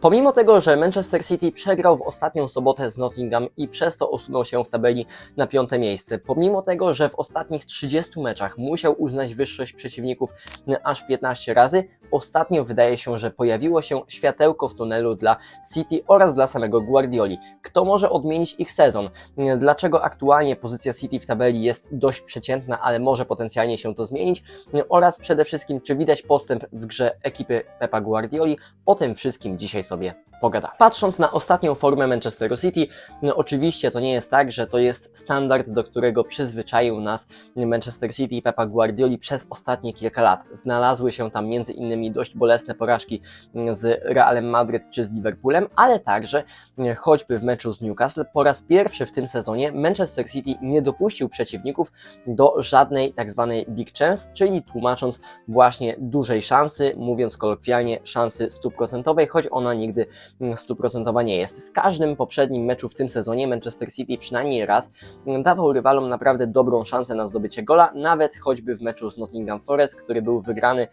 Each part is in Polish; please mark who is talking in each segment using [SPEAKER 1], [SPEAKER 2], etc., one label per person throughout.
[SPEAKER 1] Pomimo tego, że Manchester City przegrał w ostatnią sobotę z Nottingham i przez to osunął się w tabeli na piąte miejsce, pomimo tego, że w ostatnich 30 meczach musiał uznać wyższość przeciwników aż 15 razy, ostatnio wydaje się, że pojawiło się światełko w tunelu dla City oraz dla samego Guardioli. Kto może odmienić ich sezon? Dlaczego aktualnie pozycja City w tabeli jest dość przeciętna, ale może potencjalnie się to zmienić? Oraz przede wszystkim, czy widać postęp w grze ekipy Pepa Guardioli? O tym wszystkim dzisiaj 左边 pogadamy. Patrząc na ostatnią formę Manchesteru City, no oczywiście to nie jest tak, że to jest standard, do którego przyzwyczaił nas Manchester City i Pepa Guardioli przez ostatnie kilka lat. Znalazły się tam między innymi dość bolesne porażki z Realem Madryt czy z Liverpoolem, ale także choćby w meczu z Newcastle po raz pierwszy w tym sezonie Manchester City nie dopuścił przeciwników do żadnej tak zwanej big chance, czyli tłumacząc właśnie dużej szansy, mówiąc kolokwialnie szansy stuprocentowej, choć ona nigdy stuprocentowa nie jest. W każdym poprzednim meczu w tym sezonie Manchester City przynajmniej raz dawał rywalom naprawdę dobrą szansę na zdobycie gola, nawet choćby w meczu z Nottingham Forest, który był wygrany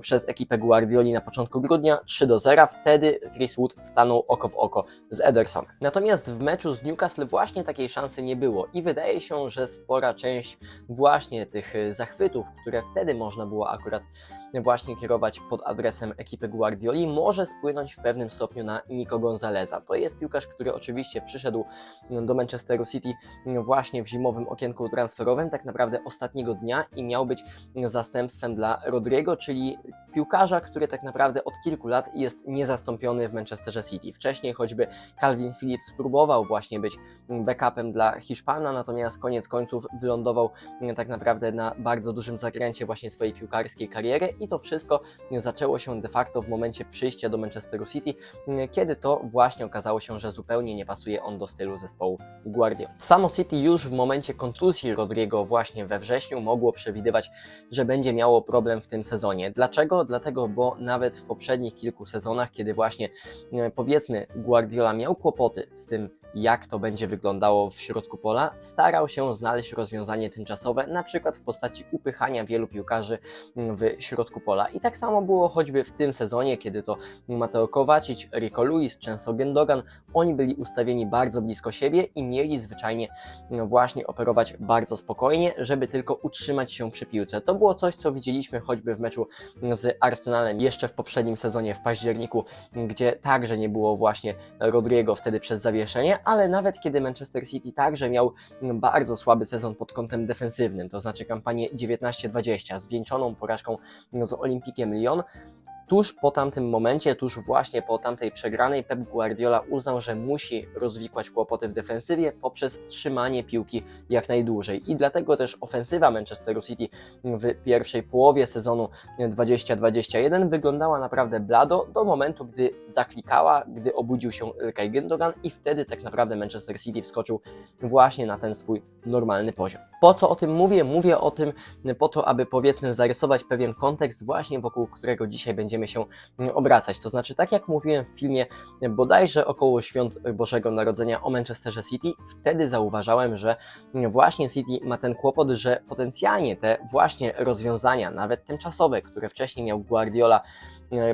[SPEAKER 1] przez ekipę Guardioli na początku grudnia 3 do 0. Wtedy Chris Wood stanął oko w oko z Edersonem. Natomiast w meczu z Newcastle właśnie takiej szansy nie było i wydaje się, że spora część właśnie tych zachwytów, które wtedy można było akurat właśnie kierować pod adresem ekipy Guardioli, może spłynąć w pewnym stopniu na Nico Gonzaleza. To jest piłkarz, który oczywiście przyszedł do Manchesteru City właśnie w zimowym okienku transferowym, tak naprawdę ostatniego dnia i miał być zastępstwem dla Rodrigo, czyli piłkarza, który tak naprawdę od kilku lat jest niezastąpiony w Manchesterze City. Wcześniej choćby Calvin Phillips próbował właśnie być backupem dla Hiszpana, natomiast koniec końców wylądował tak naprawdę na bardzo dużym zakręcie właśnie swojej piłkarskiej kariery i to wszystko zaczęło się de facto w momencie przyjścia do Manchesteru City, kiedy to właśnie okazało się, że zupełnie nie pasuje on do stylu zespołu Guardiola. Samo City już w momencie kontuzji Rodrigo właśnie we wrześniu mogło przewidywać, że będzie miało problem w tym sezonie. Dlaczego? Dlatego, bo nawet w poprzednich kilku sezonach, kiedy właśnie powiedzmy Guardiola miał kłopoty z tym, jak to będzie wyglądało w środku pola, starał się znaleźć rozwiązanie tymczasowe, na przykład w postaci upychania wielu piłkarzy w środku pola. I tak samo było choćby w tym sezonie, kiedy to Mateo Kovacic, Rico Lewis, często Gendogan, oni byli ustawieni bardzo blisko siebie i mieli zwyczajnie właśnie operować bardzo spokojnie, żeby tylko utrzymać się przy piłce. To było coś, co widzieliśmy choćby w meczu z Arsenalem jeszcze w poprzednim sezonie w październiku, gdzie także nie było właśnie Rodrigo wtedy przez zawieszenie, ale nawet kiedy Manchester City także miał bardzo słaby sezon pod kątem defensywnym, to znaczy kampanię 19-20, zwieńczoną porażką z Olimpikiem Lyon, tuż po tamtym momencie, tuż właśnie po tamtej przegranej, Pep Guardiola uznał, że musi rozwikłać kłopoty w defensywie poprzez trzymanie piłki jak najdłużej. I dlatego też ofensywa Manchesteru City w pierwszej połowie sezonu 2021 wyglądała naprawdę blado do momentu, gdy zaklikała, gdy obudził się Ilkay Gündogan i wtedy tak naprawdę Manchester City wskoczył właśnie na ten swój normalny poziom. Po co o tym mówię? Mówię o tym po to, aby powiedzmy zarysować pewien kontekst właśnie wokół którego dzisiaj będziemy się obracać. To znaczy, tak jak mówiłem w filmie bodajże około świąt Bożego Narodzenia o Manchesterze City, wtedy zauważałem, że właśnie City ma ten kłopot, że potencjalnie te właśnie rozwiązania, nawet tymczasowe, które wcześniej miał Guardiola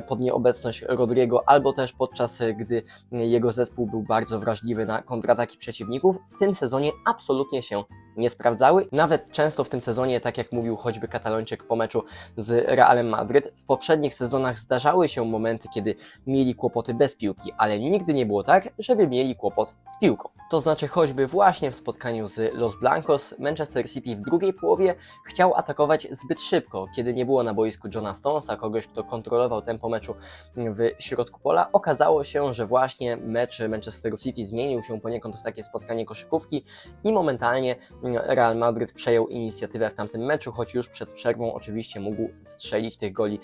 [SPEAKER 1] pod nieobecność Rodrigo, albo też podczas gdy jego zespół był bardzo wrażliwy na kontrataki przeciwników, w tym sezonie absolutnie się nie sprawdzały. Nawet często w tym sezonie, tak jak mówił choćby Katalończyk po meczu z Realem Madryt, w poprzednich sezonach zdarzały się momenty, kiedy mieli kłopoty bez piłki, ale nigdy nie było tak, żeby mieli kłopot z piłką. To znaczy choćby właśnie w spotkaniu z Los Blancos, Manchester City w drugiej połowie chciał atakować zbyt szybko, kiedy nie było na boisku Johna Stonesa, kogoś, kto kontrolował tempo meczu w środku pola. Okazało się, że właśnie mecz Manchesteru City zmienił się poniekąd w takie spotkanie koszykówki i momentalnie Real Madryt przejął inicjatywę w tamtym meczu, choć już przed przerwą oczywiście mógł strzelić tych goli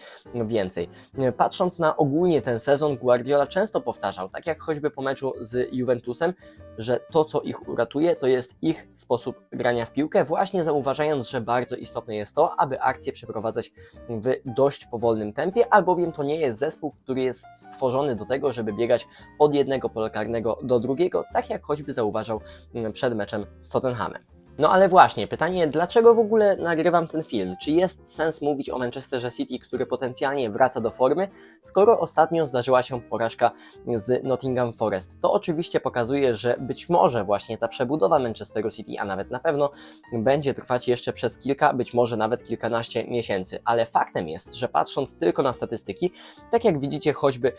[SPEAKER 1] więcej. Patrząc na ogólnie ten sezon, Guardiola często powtarzał, tak jak choćby po meczu z Juventusem, że to, co ich uratuje, to jest ich sposób grania w piłkę, właśnie zauważając, że bardzo istotne jest to, aby akcje przeprowadzać w dość powolnym tempie, albowiem to nie jest zespół, który jest stworzony do tego, żeby biegać od jednego pola karnego do drugiego, tak jak choćby zauważał przed meczem z Tottenhamem. No ale właśnie, pytanie, dlaczego w ogóle nagrywam ten film? Czy jest sens mówić o Manchesterze City, który potencjalnie wraca do formy, skoro ostatnio zdarzyła się porażka z Nottingham Forest? To oczywiście pokazuje, że być może właśnie ta przebudowa Manchesteru City, a nawet na pewno będzie trwać jeszcze przez kilka, być może nawet kilkanaście miesięcy. Ale faktem jest, że patrząc tylko na statystyki, tak jak widzicie choćby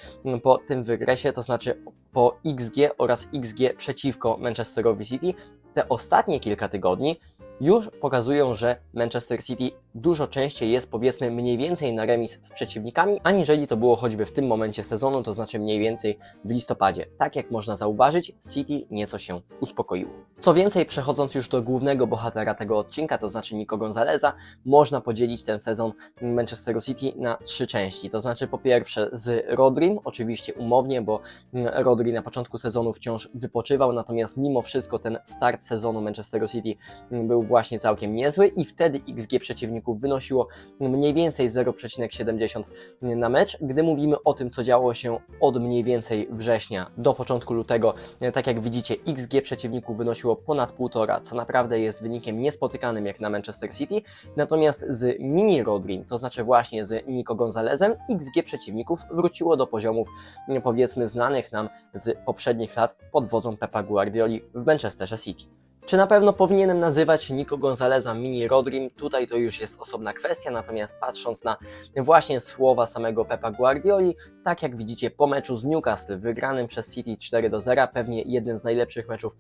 [SPEAKER 1] po tym wygresie, to znaczy po XG oraz XG przeciwko Manchesterowi City, te ostatnie kilka tygodni już pokazują, że Manchester City dużo częściej jest powiedzmy mniej więcej na remis z przeciwnikami, aniżeli to było choćby w tym momencie sezonu, to znaczy mniej więcej w listopadzie. Tak jak można zauważyć, City nieco się uspokoiło. Co więcej, przechodząc już do głównego bohatera tego odcinka, to znaczy Nico Gonzaleza, można podzielić ten sezon Manchesteru City na trzy części. To znaczy po pierwsze z Rodrim, oczywiście umownie, bo Rodri na początku sezonu wciąż wypoczywał, natomiast mimo wszystko ten start sezonu Manchesteru City był właśnie całkiem niezły i wtedy XG przeciwników wynosiło mniej więcej 0,70 na mecz. Gdy mówimy o tym, co działo się od mniej więcej września do początku lutego, tak jak widzicie, XG przeciwników wynosiło ponad 1,5, co naprawdę jest wynikiem niespotykanym jak na Manchester City. Natomiast z mini Rodri, to znaczy właśnie z Nico Gonzalezem, XG przeciwników wróciło do poziomów powiedzmy znanych nam z poprzednich lat pod wodzą Pepa Guardioli w Manchesterze City. Czy na pewno powinienem nazywać Nico Gonzaleza mini Rodrim? Tutaj to już jest osobna kwestia, natomiast patrząc na właśnie słowa samego Pepa Guardioli, tak jak widzicie po meczu z Newcastle wygranym przez City 4 do 0, pewnie jednym z najlepszych meczów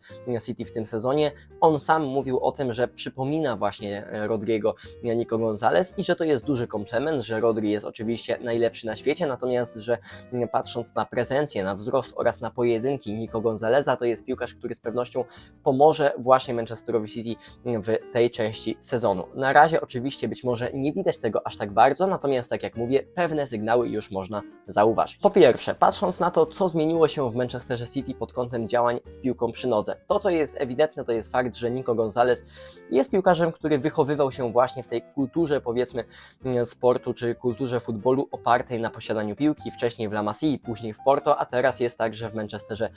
[SPEAKER 1] City w tym sezonie, on sam mówił o tym, że przypomina właśnie Rodriego Nico Gonzalez i że to jest duży komplement, że Rodri jest oczywiście najlepszy na świecie, natomiast że patrząc na prezencję, na wzrost oraz na pojedynki Nico Gonzaleza, to jest piłkarz, który z pewnością pomoże właśnie właśnie Manchesterowi City w tej części sezonu. Na razie oczywiście być może nie widać tego aż tak bardzo, natomiast tak jak mówię, pewne sygnały już można zauważyć. Po pierwsze, patrząc na to, co zmieniło się w Manchesterze City pod kątem działań z piłką przy nodze. To, co jest ewidentne, to jest fakt, że Nico Gonzalez jest piłkarzem, który wychowywał się właśnie w tej kulturze, powiedzmy, sportu czy kulturze futbolu opartej na posiadaniu piłki, wcześniej w La Masia, później w Porto, a teraz jest także w Manchesterze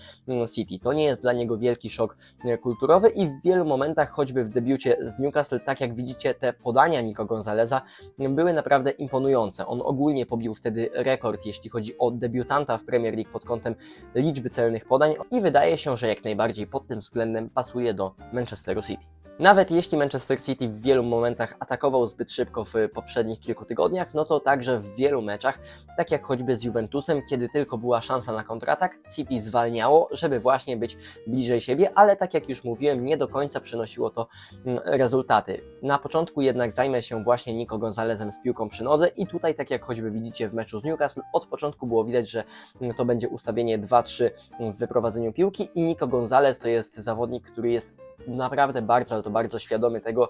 [SPEAKER 1] City. To nie jest dla niego wielki szok kulturowy i w wielu momentach, choćby w debiucie z Newcastle, tak jak widzicie, te podania Nico Gonzaleza były naprawdę imponujące. On ogólnie pobił wtedy rekord, jeśli chodzi o debiutanta w Premier League pod kątem liczby celnych podań i wydaje się, że jak najbardziej pod tym względem pasuje do Manchesteru City. Nawet jeśli Manchester City w wielu momentach atakował zbyt szybko w poprzednich kilku tygodniach, no to także w wielu meczach, tak jak choćby z Juventusem, kiedy tylko była szansa na kontratak, City zwalniało, żeby właśnie być bliżej siebie, ale tak jak już mówiłem, nie do końca przynosiło to mm, rezultaty. Na początku jednak zajmę się właśnie Nico Gonzalezem z piłką przy nodze i tutaj, tak jak choćby widzicie w meczu z Newcastle, od początku było widać, że mm, to będzie ustawienie 2-3 w wyprowadzeniu piłki i Nico Gonzalez to jest zawodnik, który jest naprawdę bardzo, ale to bardzo świadomy tego,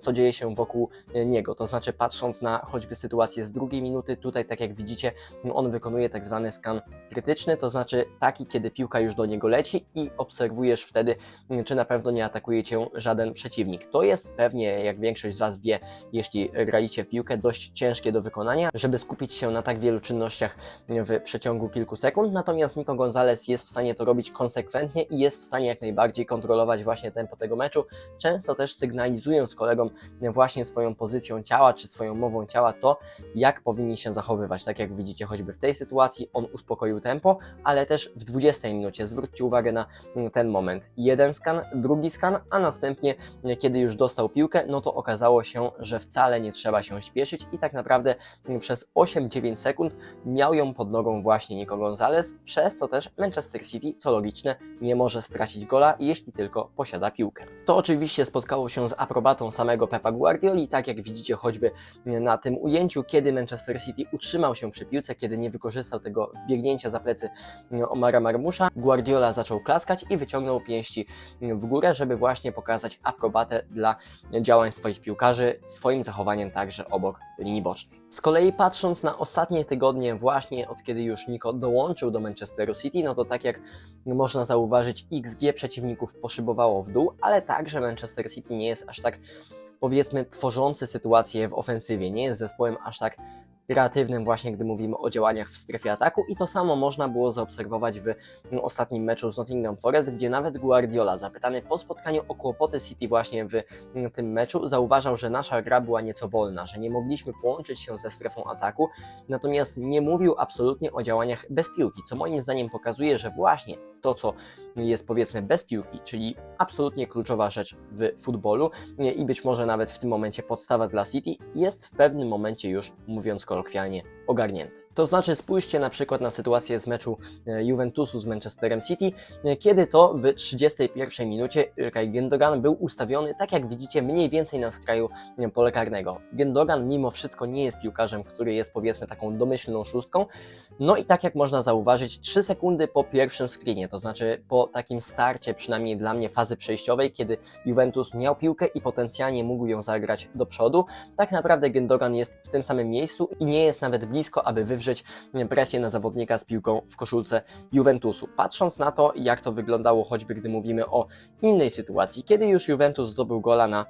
[SPEAKER 1] co dzieje się wokół niego. To znaczy, patrząc na choćby sytuację z drugiej minuty, tutaj, tak jak widzicie, on wykonuje tak zwany skan krytyczny, to znaczy taki, kiedy piłka już do niego leci i obserwujesz wtedy, czy na pewno nie atakuje cię żaden przeciwnik. To jest pewnie, jak większość z Was wie, jeśli graliście w piłkę, dość ciężkie do wykonania, żeby skupić się na tak wielu czynnościach w przeciągu kilku sekund. Natomiast Nico Gonzalez jest w stanie to robić konsekwentnie i jest w stanie jak najbardziej kontrolować właśnie tempo tego meczu, często też sygnalizując kolegom właśnie swoją pozycją ciała czy swoją mową ciała to, jak powinni się zachowywać. Tak jak widzicie choćby w tej sytuacji, on uspokoił tempo, ale też w 20 minucie zwróćcie uwagę na ten moment. Jeden skan, drugi skan, a następnie kiedy już dostał piłkę, no to okazało się, że wcale nie trzeba się śpieszyć i tak naprawdę przez 8-9 sekund miał ją pod nogą właśnie Nico Gonzalez, przez co też Manchester City, co logiczne, nie może stracić gola, jeśli tylko posiada piłkę piłkę. To oczywiście spotkało się z aprobatą samego Pepa Guardioli, tak jak widzicie choćby na tym ujęciu, kiedy Manchester City utrzymał się przy piłce, kiedy nie wykorzystał tego wbiegnięcia za plecy Omara Marmusza, Guardiola zaczął klaskać i wyciągnął pięści w górę, żeby właśnie pokazać aprobatę dla działań swoich piłkarzy, swoim zachowaniem także obok linii bocznej. Z kolei patrząc na ostatnie tygodnie, właśnie od kiedy już Nico dołączył do Manchesteru City, no to tak jak można zauważyć, XG przeciwników poszybowało w dół, ale także Manchester City nie jest aż tak, powiedzmy, tworzący sytuację w ofensywie, nie jest zespołem aż tak kreatywnym właśnie, gdy mówimy o działaniach w strefie ataku i to samo można było zaobserwować w ostatnim meczu z Nottingham Forest, gdzie nawet Guardiola, zapytany po spotkaniu o kłopoty City właśnie w mm, tym meczu, zauważał, że nasza gra była nieco wolna, że nie mogliśmy połączyć się ze strefą ataku, natomiast nie mówił absolutnie o działaniach bez piłki, co moim zdaniem pokazuje, że właśnie to, co jest powiedzmy bez piłki, czyli absolutnie kluczowa rzecz w futbolu i być może nawet w tym momencie podstawa dla City, jest w pewnym momencie już, mówiąc kolokwialnie, ogarnięte. To znaczy spójrzcie na przykład na sytuację z meczu e, Juventusu z Manchesterem City, e, kiedy to w 31 minucie Ilkay Gündogan był ustawiony, tak jak widzicie, mniej więcej na skraju e, pole karnego. Gündogan mimo wszystko nie jest piłkarzem, który jest powiedzmy taką domyślną szóstką, no i tak jak można zauważyć, 3 sekundy po pierwszym screenie, to znaczy po takim starcie, przynajmniej dla mnie fazy przejściowej, kiedy Juventus miał piłkę i potencjalnie mógł ją zagrać do przodu, tak naprawdę Gündogan jest w tym samym miejscu i nie jest nawet blisko, aby wywrzeć presję na zawodnika z piłką w koszulce Juventusu. Patrząc na to, jak to wyglądało, choćby gdy mówimy o innej sytuacji, kiedy już Juventus zdobył gola na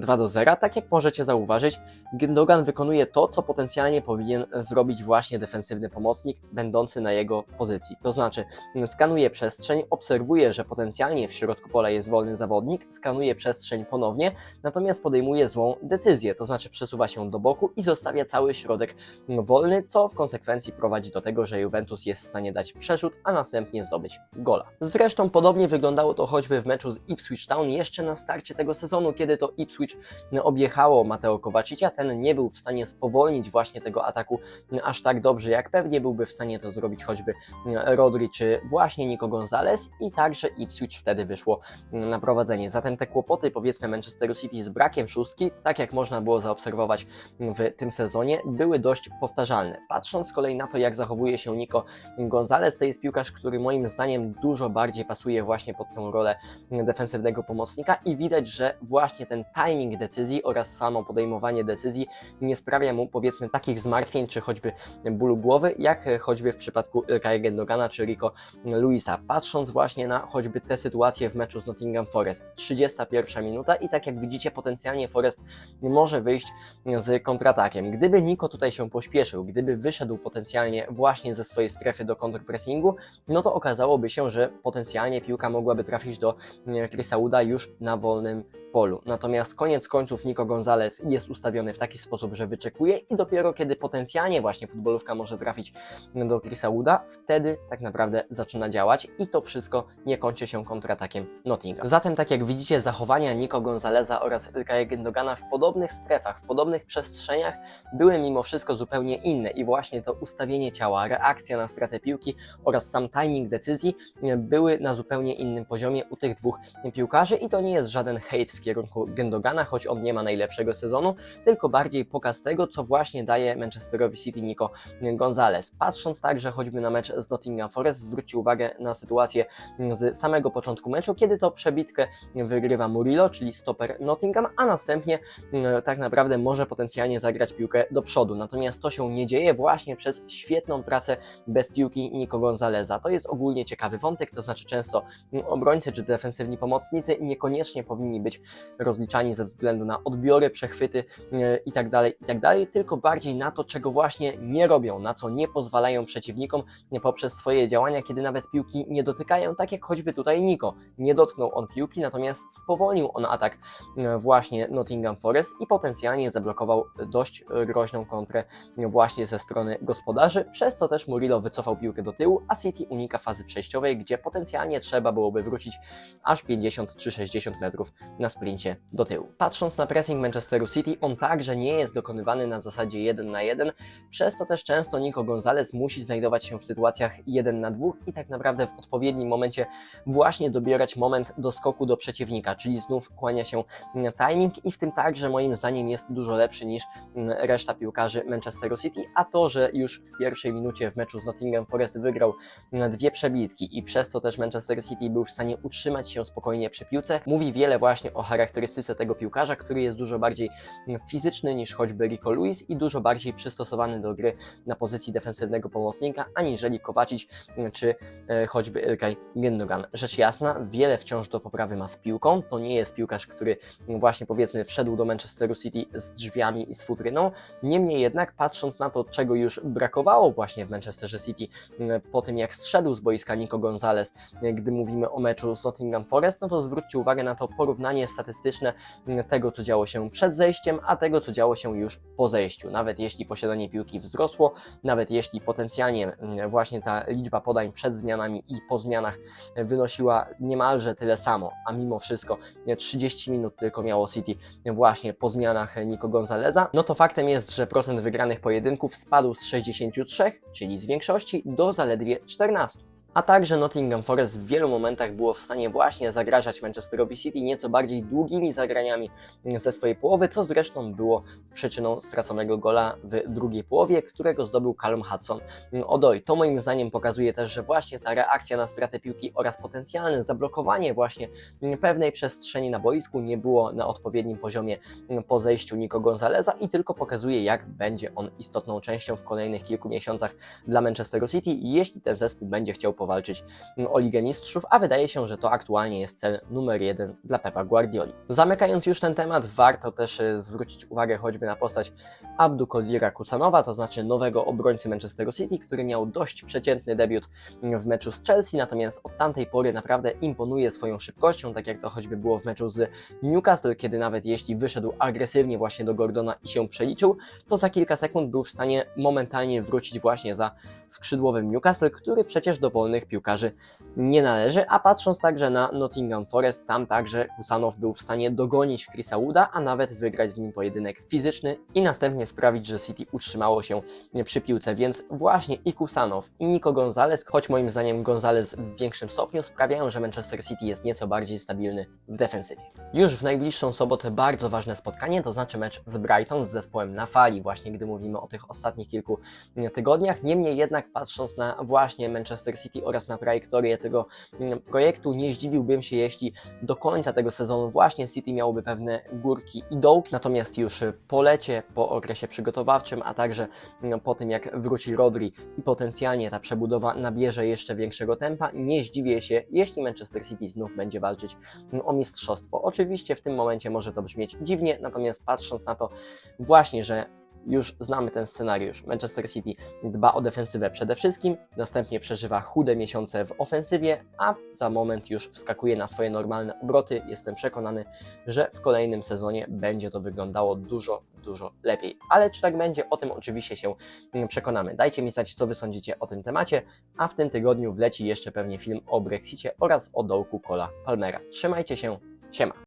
[SPEAKER 1] 2 do 0, tak jak możecie zauważyć, Gündogan wykonuje to, co potencjalnie powinien zrobić właśnie defensywny pomocnik, będący na jego pozycji. To znaczy, skanuje przestrzeń, obserwuje, że potencjalnie w środku pola jest wolny zawodnik, skanuje przestrzeń ponownie, natomiast podejmuje złą decyzję, to znaczy przesuwa się do boku i zostawia cały środek wolny, co w konsekwencji prowadzi do tego, że Juventus jest w stanie dać przerzut, a następnie zdobyć gola. Zresztą podobnie wyglądało to choćby w meczu z Ipswich Town jeszcze na starcie tego sezonu, kiedy to Ipswich objechało Mateo Kowacicia, ten nie był w stanie spowolnić właśnie tego ataku aż tak dobrze, jak pewnie byłby w stanie to zrobić choćby Rodri czy właśnie Nico Gonzalez i także Ipswich wtedy wyszło na prowadzenie. Zatem te kłopoty powiedzmy Manchesteru City z brakiem szóstki, tak jak można było zaobserwować w tym sezonie, były dość powtarzalne. Patrząc z kolei na to, jak zachowuje się Nico Gonzalez, to jest piłkarz, który moim zdaniem dużo bardziej pasuje właśnie pod tę rolę defensywnego pomocnika i widać, że właśnie ten timing decyzji oraz samo podejmowanie decyzji nie sprawia mu powiedzmy takich zmartwień czy choćby bólu głowy, jak choćby w przypadku Ilkay Gendogana czy Rico Luisa. Patrząc właśnie na choćby te sytuacje w meczu z Nottingham Forest, 31 minuta i tak jak widzicie potencjalnie Forest może wyjść z kontratakiem. Gdyby Nico tutaj się pośpieszył, gdyby wyszedł potencjalnie właśnie ze swojej strefy do kontrpressingu, no to okazałoby się, że potencjalnie piłka mogłaby trafić do Chrisa Uda już na wolnym polu. Natomiast koniec końców Nico Gonzalez jest ustawiony w taki sposób, że wyczekuje i dopiero kiedy potencjalnie właśnie futbolówka może trafić do Chrisa Wooda, wtedy tak naprawdę zaczyna działać i to wszystko nie kończy się kontratakiem Nottingham. Zatem tak jak widzicie zachowania Nico Gonzaleza oraz Ilkaya Gündogana w podobnych strefach, w podobnych przestrzeniach były mimo wszystko zupełnie inne i właśnie to ustawienie ciała, reakcja na stratę piłki oraz sam timing decyzji były na zupełnie innym poziomie u tych dwóch piłkarzy i to nie jest żaden hejt w kierunku Gendogana, choć on nie ma najlepszego sezonu, tylko bardziej pokaz tego, co właśnie daje Manchesterowi City Nico Gonzalez. Patrząc także choćby na mecz z Nottingham Forest, zwróćcie uwagę na sytuację z samego początku meczu, kiedy to przebitkę wygrywa Murillo, czyli stoper Nottingham, a następnie mm, tak naprawdę może potencjalnie zagrać piłkę do przodu. Natomiast to się nie dzieje właśnie przez świetną pracę bez piłki Nico Gonzaleza. To jest ogólnie ciekawy wątek, to znaczy często obrońcy czy defensywni pomocnicy niekoniecznie powinni być rozliczani ze względu na odbiory, przechwyty itd., e, itd., tak tylko bardziej na to, czego właśnie nie robią, na co nie pozwalają przeciwnikom poprzez swoje działania, kiedy nawet piłki nie dotykają, tak jak choćby tutaj Niko. Nie dotknął on piłki, natomiast spowolnił on atak e, właśnie Nottingham Forest i potencjalnie zablokował dość groźną kontrę właśnie ze strony gospodarzy, przez co też Murillo wycofał piłkę do tyłu, a City unika fazy przejściowej, gdzie potencjalnie trzeba byłoby wrócić aż 50 czy 60 metrów na sprincie do tyłu. Patrząc na pressing Manchesteru City, on także nie jest dokonywany na zasadzie 1 na 1, przez to też często Nico Gonzalez musi znajdować się w sytuacjach 1 na 2 i tak naprawdę w odpowiednim momencie właśnie dobierać moment do skoku do przeciwnika, czyli znów kłania się timing i w tym także moim zdaniem jest dużo lepszy niż reszta piłkarzy Manchesteru City, a to, że już w pierwszej minucie w meczu z Nottingham Forest wygrał dwie przebitki i przez to też Manchester City był w stanie utrzymać się spokojnie przy piłce, mówi wiele właśnie o charakterystyce tego piłkarza, który jest dużo bardziej fizyczny niż choćby Rico Lewis i dużo bardziej przystosowany do gry na pozycji defensywnego pomocnika, aniżeli Kowacic czy e, choćby Ilkay Gündogan. Rzecz jasna, wiele wciąż do poprawy ma z piłką, to nie jest piłkarz, który właśnie powiedzmy wszedł do Manchesteru City z drzwiami i z futryną, niemniej jednak patrząc na to, czego już brakowało właśnie w Manchesterze City m, po tym, jak zszedł z boiska Nico Gonzalez, m, gdy mówimy o meczu z Nottingham Forest, no to zwróćcie uwagę na to porównanie statystyczne m, tego, co działo się przed zejściem, a tego, co działo się już po zejściu. Nawet jeśli posiadanie piłki wzrosło, nawet jeśli potencjalnie właśnie ta liczba podań przed zmianami i po zmianach wynosiła niemalże tyle samo, a mimo wszystko 30 minut tylko miało City właśnie po zmianach Nico Gonzaleza, no to faktem jest, że procent wygranych pojedynków spadł z 63, czyli z większości, do zaledwie 14. A także Nottingham Forest w wielu momentach było w stanie właśnie zagrażać Manchesterowi City nieco bardziej długimi zagraniami ze swojej połowy, co zresztą było przyczyną straconego gola w drugiej połowie, którego zdobył Callum Hudson Odoi. To moim zdaniem pokazuje też, że właśnie ta reakcja na stratę piłki oraz potencjalne zablokowanie właśnie pewnej przestrzeni na boisku nie było na odpowiednim poziomie po zejściu Nico Gonzaleza i tylko pokazuje, jak będzie on istotną częścią w kolejnych kilku miesiącach dla Manchesteru City, jeśli ten zespół będzie chciał powalczyć o Ligę Mistrzów, a wydaje się, że to aktualnie jest cel numer jeden dla Pepa Guardioli. Zamykając już ten temat, warto też e, zwrócić uwagę choćby na postać Abdu Kodira Kusanowa, to znaczy nowego obrońcy Manchesteru City, który miał dość przeciętny debiut w meczu z Chelsea, natomiast od tamtej pory naprawdę imponuje swoją szybkością, tak jak to choćby było w meczu z Newcastle, kiedy nawet jeśli wyszedł agresywnie właśnie do Gordona i się przeliczył, to za kilka sekund był w stanie momentalnie wrócić właśnie za skrzydłowym Newcastle, który przecież do wolnych piłkarzy nie należy, a patrząc także na Nottingham Forest, tam także Kusanow był w stanie dogonić Chrisa Wooda, a nawet wygrać z nim pojedynek fizyczny i następnie sprawić, że City utrzymało się przy piłce, więc właśnie i Kusanow i Nico Gonzalez, choć moim zdaniem Gonzalez w większym stopniu sprawiają, że Manchester City jest nieco bardziej stabilny w defensywie. Już w najbliższą sobotę bardzo ważne spotkanie, to znaczy mecz z Brighton z zespołem na fali, właśnie gdy mówimy o tych ostatnich kilku tygodniach. Niemniej jednak patrząc na właśnie Manchester City oraz na trajektorię tego mm, projektu, nie zdziwiłbym się, jeśli do końca tego sezonu właśnie City miałoby pewne górki i dołki, natomiast już po lecie, po okresie przygotowawczym, a także mm, po tym jak wróci Rodri i potencjalnie ta przebudowa nabierze jeszcze większego tempa, nie zdziwię się, jeśli Manchester City znów będzie walczyć mm, o mistrzostwo. Oczywiście w tym momencie może to brzmieć dziwnie, natomiast patrząc na to właśnie, że już znamy ten scenariusz. Manchester City dba o defensywę przede wszystkim, następnie przeżywa chude miesiące w ofensywie, a za moment już wskakuje na swoje normalne obroty. Jestem przekonany, że w kolejnym sezonie będzie to wyglądało dużo, dużo lepiej. Ale czy tak będzie? O tym oczywiście się mm, przekonamy. Dajcie mi znać, co wy sądzicie o tym temacie, a w tym tygodniu wleci jeszcze pewnie film o Brexicie oraz o dołku Cola Palmera. Trzymajcie się, siema!